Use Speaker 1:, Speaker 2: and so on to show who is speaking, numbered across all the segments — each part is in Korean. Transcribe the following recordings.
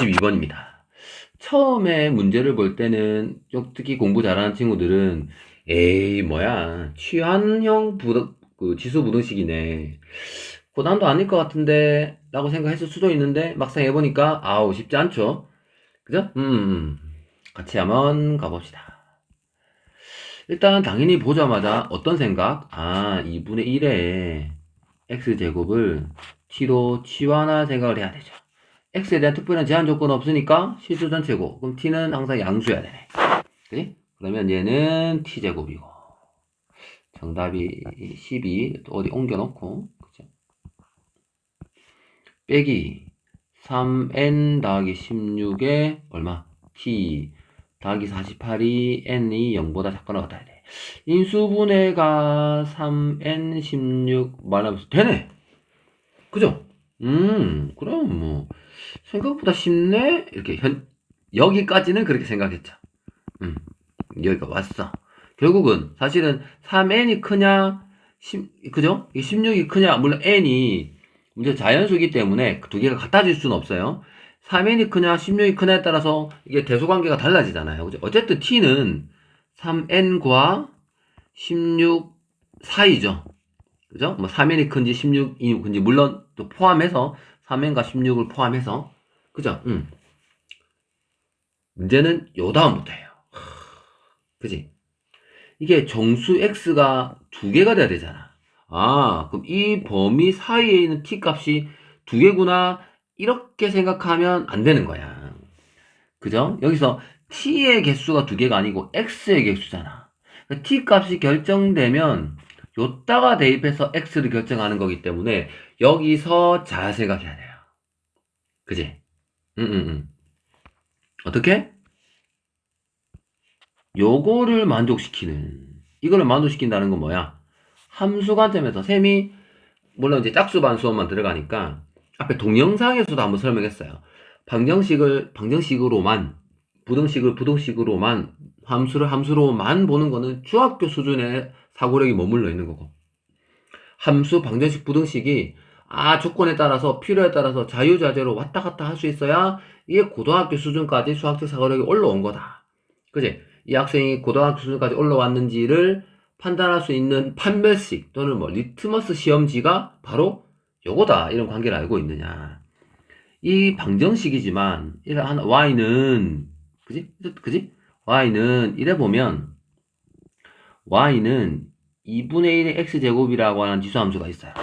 Speaker 1: 52번입니다. 처음에 문제를 볼 때는 좀 특히 공부 잘하는 친구들은 에이 뭐야 취한형 그 지수 부등식이네 고난도 아닐 것 같은데 라고 생각했을 수도 있는데 막상 해보니까 아우 쉽지 않죠 그죠? 음, 음. 같이 한번 가봅시다 일단 당연히 보자마자 어떤 생각? 아 2분의 1에 x제곱을 t로 치환할 생각을 해야 되죠 x에 대한 특별한 제한 조건 없으니까 실수 전체고 그럼 t는 항상 양수여야 되네 그지? 그러면 얘는 t제곱이고 정답이 12 어디 옮겨놓고 그죠? 빼기 3n 더하기 16에 얼마? t 더하기 48이 n이 0보다 작거나 같아야 돼 인수분해가 3n 16 말하면서 되네 그죠? 음 그럼 뭐 생각보다 쉽네 이렇게 현 여기까지는 그렇게 생각했죠 음 여기가 왔어 결국은 사실은 3n이 크냐 10, 그죠? 16이 크냐 물론 n이 문제 자연수이기 때문에 그두 개가 같아질 수는 없어요 3n이 크냐 16이 크냐에 따라서 이게 대소관계가 달라지잖아요 그죠? 어쨌든 t는 3n과 16 사이죠 그죠? 뭐 3n이 큰지 16이 큰지 물론 또 포함해서 3n과 16을 포함해서 그죠? 음. 문제는 요 다음부터예요. 그지? 이게 정수 x가 두 개가 돼야 되잖아. 아, 그럼 이 범위 사이에 있는 t 값이 두 개구나. 이렇게 생각하면 안 되는 거야. 그죠? 여기서 t의 개수가 두 개가 아니고 x의 개수잖아. 그러니까 t 값이 결정되면 요따가 대입해서 x를 결정하는 거기 때문에 여기서 잘 생각해야 돼요. 그지? 응, 응, 응. 어떻게? 요거를 만족시키는, 이거를 만족시킨다는 건 뭐야? 함수 관점에서 셈이, 물론 이제 짝수 반수만 들어가니까, 앞에 동영상에서도 한번 설명했어요. 방정식을 방정식으로만, 부등식을 부등식으로만, 함수를 함수로만 보는 거는 중학교 수준의 사고력이 머물러 있는 거고. 함수, 방정식, 부등식이 아, 조건에 따라서, 필요에 따라서 자유자재로 왔다 갔다 할 수 있어야 이게 고등학교 수준까지 수학적 사고력이 올라온 거다. 그지? 이 학생이 고등학교 수준까지 올라왔는지를 판단할 수 있는 판별식 또는 뭐 리트머스 시험지가 바로 요거다. 이런 관계를 알고 있느냐. 이 방정식이지만, 하나, y는, 그지? 그지? y는, 이래 보면, y는 2분의 1의 x제곱이라고 하는 지수함수가 있어요.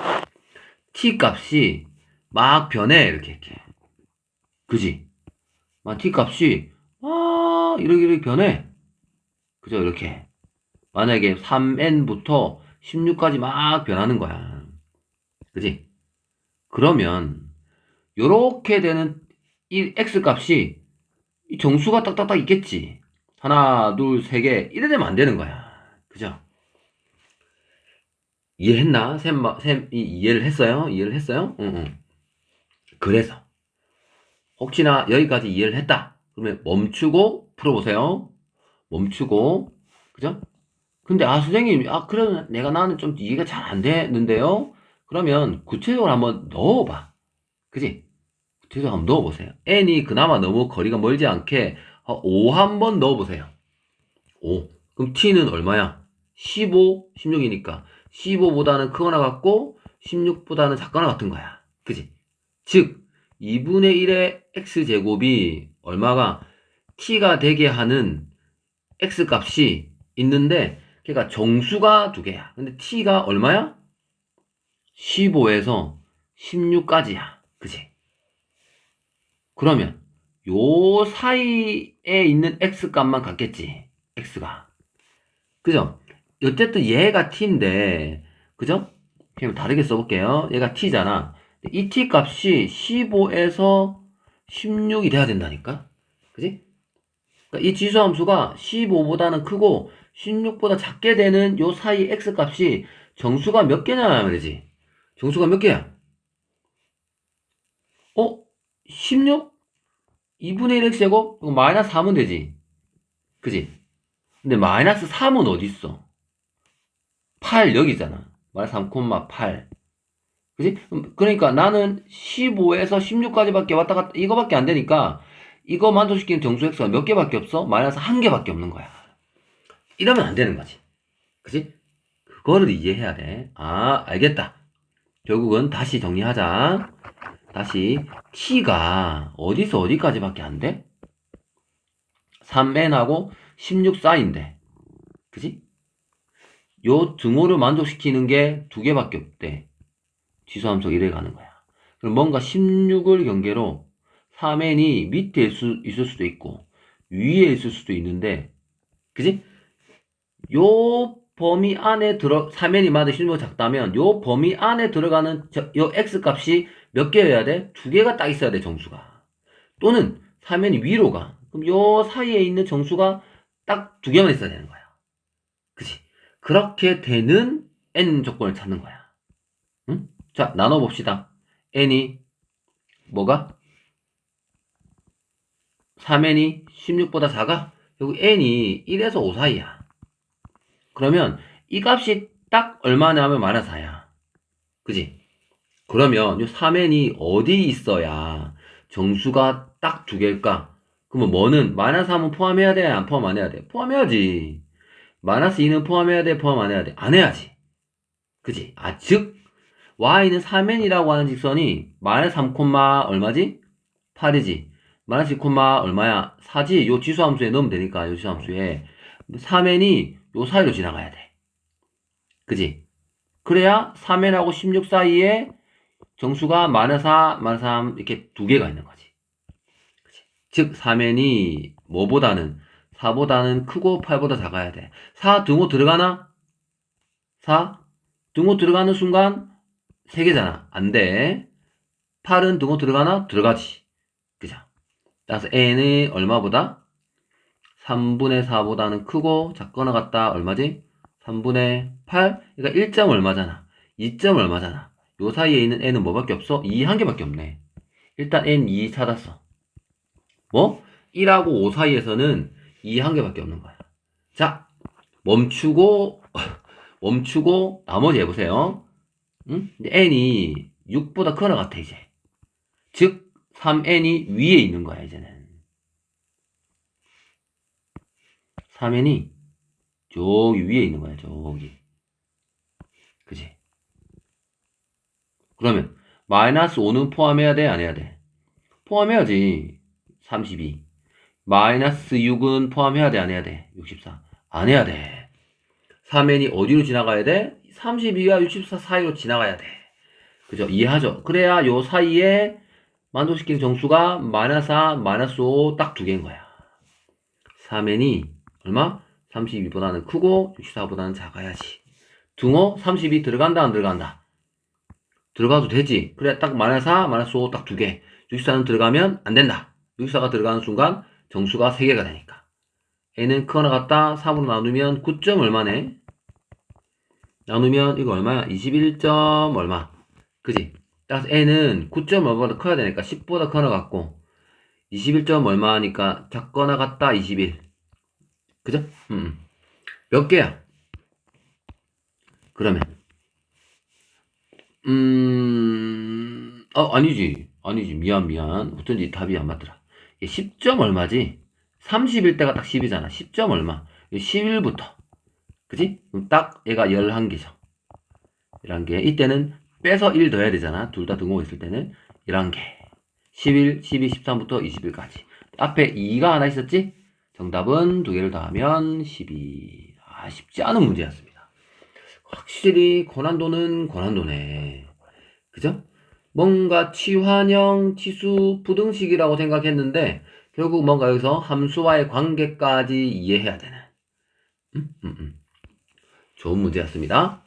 Speaker 1: t 값이 막 변해 이렇게 이렇게 그지? 막 t 값이 막 이렇게 이렇게 변해 그죠 이렇게 만약에 3n부터 16까지 막 변하는 거야 그지? 그러면 요렇게 되는 이 x 값이 이 정수가 딱딱딱 있겠지 하나 둘 세 개 이래 되면 안 되는 거야 그죠? 이해했나? 샘, 샘, 이, 이해를 했어요? 이해를 했어요? 응, 응. 그래서, 혹시나 여기까지 이해를 했다. 그러면 멈추고 풀어보세요. 멈추고, 그죠? 근데, 아, 선생님, 아, 그러면 내가 나는 좀 이해가 잘 안 되는데요? 그러면 구체적으로 한번 넣어봐. 그지? 구체적으로 한번 넣어보세요. n이 그나마 너무 거리가 멀지 않게 5 한번 넣어보세요. 5. 그럼 t는 얼마야? 15, 16이니까. 15보다는 크거나 같고 16보다는 작거나 같은 거야. 그지? 즉 2분의 1의 x제곱이 얼마가 t가 되게 하는 x값이 있는데 그러니까 정수가 두 개야. 근데 t가 얼마야? 15에서 16까지야. 그지? 그러면 요 사이에 있는 x값만 같겠지. x가. 그죠? 어쨌든 얘가 t인데, 그죠? 그냥 다르게 써볼게요. 얘가 t잖아. 이 t 값이 15에서 16이 돼야 된다니까? 그지? 그러니까 이 지수 함수가 15보다는 크고 16보다 작게 되는 요 사이 x 값이 정수가 몇 개냐 말이지. 정수가 몇 개야? 어? 16? 2분의 1 x제곱? 이거 마이너스 3은 되지. 그지? 근데 마이너스 3은 어디 있어? 8 여기잖아. 마이너스 3,8. 그지? 음, 그러니까 나는 15에서 16까지밖에 왔다 갔다 이거밖에 안 되니까 이거 만족시키는 정수 x가 몇 개밖에 없어? 마이너스 한 개밖에 없는 거야. 이러면 안 되는 거지. 그지? 그거를 이해해야 돼. 아, 알겠다. 결국은 다시 정리하자. 다시 t가 어디서 어디까지밖에 안 돼? 3n하고 16 사이인데. 그지? 요 등호를 만족시키는 게 두 개밖에 없대. 지수함수 이래 가는 거야. 그럼 뭔가 16을 경계로 3n이 밑에 있을, 수도 있고 위에 있을 수도 있는데 그지? 요 범위 안에 들어 3n이 만약 16이 작다면 요 범위 안에 들어가는 저, 요 x 값이 몇 개여야 돼? 두 개가 딱 있어야 돼 정수가. 또는 3n이 위로 가. 그럼 요 사이에 있는 정수가 딱 두 개만 있어야 되는 거야. 그렇게 되는 n 조건을 찾는 거야. 응? 자, 나눠 봅시다. n이 뭐가? 3n이 16보다 작아? 여기 n이 1에서 5 사이야. 그러면 이 값이 딱 얼마냐면 마이너스 4야. 그지? 그러면 이 3n이 어디 있어야 정수가 딱 두 개일까? 그러면 뭐는 마이너스 3은 포함해야 돼? 안 포함 안 해야 돼? 포함해야지. 마이너스 2는 포함해야 돼? 포함 안 해야 돼? 안 해야지. 그지? 아, 즉, y는 3n이라고 하는 직선이 마이너스 3, 얼마지? 8이지. 마이너스 2, 얼마야? 4지. 요 지수함수에 넣으면 되니까, 요 지수함수에. 3n이 요 사이로 지나가야 돼. 그지? 그래야 3n하고 16 사이에 정수가 마이너스 4, 마이너스 3 이렇게 두 개가 있는 거지. 그지? 즉 3n이 뭐보다는 4보다는 크고 8보다 작아야 돼. 4 등호 들어가나? 4 등호 들어가는 순간 3개잖아. 안 돼. 8은 등호 들어가나? 들어가지. 그죠? 따라서 n이 얼마보다? 3분의 4보다는 크고 작거나 같다 얼마지? 3분의 8? 그러니까 1점 얼마잖아. 2점 얼마잖아. 요 사이에 있는 n은 뭐밖에 없어? 2 한 개밖에 없네. 일단 n 2 찾았어. 뭐? 1하고 5 사이에서는 2한 개밖에 없는 거야. 자, 멈추고 멈추고 나머지 해보세요. 응? n이 6보다 크거나 같아 이제. 즉 3n이 위에 있는 거야 이제는. 3n이 저기 위에 있는 거야, 저기. 그지? 그러면, 마이너스 5는 포함해야 돼, 안 해야 돼? 포함해야지. 32. 마이너스 6은 포함해야 돼, 안 해야 돼? 64. 안 해야 돼. 3n이 어디로 지나가야 돼? 32와 64 사이로 지나가야 돼. 그죠? 이해하죠? 그래야 요 사이에 만족시키는 정수가 마이너스 4, 마이너스 5 딱 두 개인 거야. 3n이 얼마? 32보다는 크고 64보다는 작아야지. 등호 32 들어간다 안 들어간다? 들어가도 되지. 그래 딱 마이너스 4, 마이너스 5 딱 두 개. 64는 들어가면 안 된다. 64가 들어가는 순간 정수가 3개가 되니까. n은 크거나 같다. 3으로 나누면 9점 얼마네? 나누면 이거 얼마야? 21점 얼마? 그지? 따라서 n은 9점 얼마보다 커야 되니까 10보다 커나 같고 21점 얼마니까 작거나 같다 21 그죠? 음. 몇 개야? 그러면 음... 어 아니지 아니지 미안 미안 어쩐지 답이 안 맞더라 10점 얼마지? 30일 때가 딱 10이잖아 10점 얼마 11부터 그지? 그럼 딱 얘가 11개죠 11개 이때는 빼서 1 더해야 되잖아 둘 다 등호가 있을 때는 11개 11, 12, 13부터 20일까지 앞에 2가 하나 있었지? 정답은 두 개를 더하면 12. 아, 쉽지 않은 문제였습니다. 확실히 고난도는 고난도네. 그죠? 뭔가 치환형, 치수, 부등식이라고 생각했는데 결국 뭔가 여기서 함수와의 관계까지 이해해야 되는 음, 음, 음. 좋은 문제였습니다.